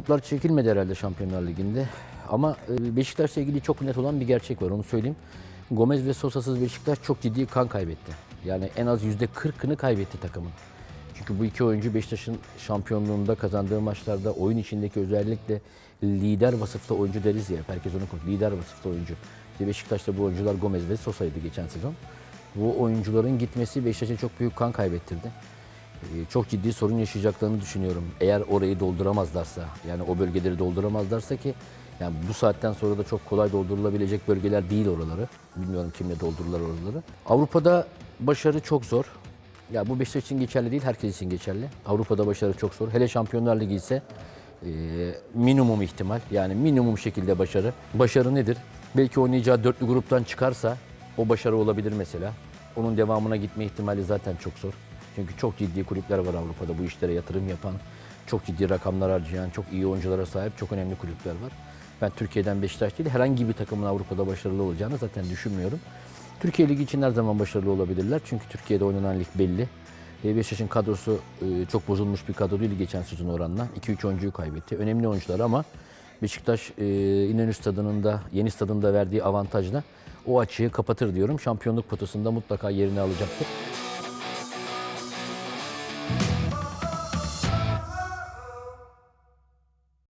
gruplar çekilmedi herhalde Şampiyonlar Ligi'nde. Ama e, Beşiktaş'la ilgili çok net olan bir gerçek var onu söyleyeyim. Gomez ve Sosa'sız Beşiktaş çok ciddi kan kaybetti. Yani en az %40'ını kaybetti takımın. Çünkü bu iki oyuncu Beşiktaş'ın şampiyonluğunda kazandığı maçlarda oyun içindeki özellikle lider vasıfta oyuncu deriz ya. Herkes onu konuşuyor. Lider vasıfta oyuncu. İşte Beşiktaş'ta bu oyuncular Gomez ve Sosa'ydı geçen sezon. Bu oyuncuların gitmesi Beşiktaş'a çok büyük kan kaybettirdi. Ee, Çok ciddi sorun yaşayacaklarını düşünüyorum. Eğer orayı dolduramazlarsa, yani o bölgeleri dolduramazlarsa ki yani bu saatten sonra da çok kolay doldurulabilecek bölgeler değil oraları. Bilmiyorum kimle doldururlar oraları. Avrupa'da başarı çok zor. Ya bu Beşiktaş için geçerli değil, herkes için geçerli. Avrupa'da başarı çok zor. Hele Şampiyonlar Ligi ise e, minimum ihtimal. Yani minimum şekilde başarı. Başarı nedir? Belki oynayacağı dörtlü gruptan çıkarsa o başarı olabilir mesela. Onun devamına gitme ihtimali zaten çok zor. Çünkü çok ciddi kulüpler var Avrupa'da bu işlere yatırım yapan, çok ciddi rakamlar harcayan, çok iyi oyunculara sahip çok önemli kulüpler var. Ben Türkiye'den Beşiktaş değil herhangi bir takımın Avrupa'da başarılı olacağını zaten düşünmüyorum. Türkiye Ligi için her zaman başarılı olabilirler. Çünkü Türkiye'de oynanan lig belli. E, Beşiktaş'ın kadrosu e, çok bozulmuş bir kadro değil geçen sezon oranla. 2-3 oyuncuyu kaybetti. Önemli oyuncular ama Beşiktaş e, İnönü Stadı'nın da yeni stadında verdiği avantajla o açığı kapatır diyorum. Şampiyonluk potasında mutlaka yerini alacaktır.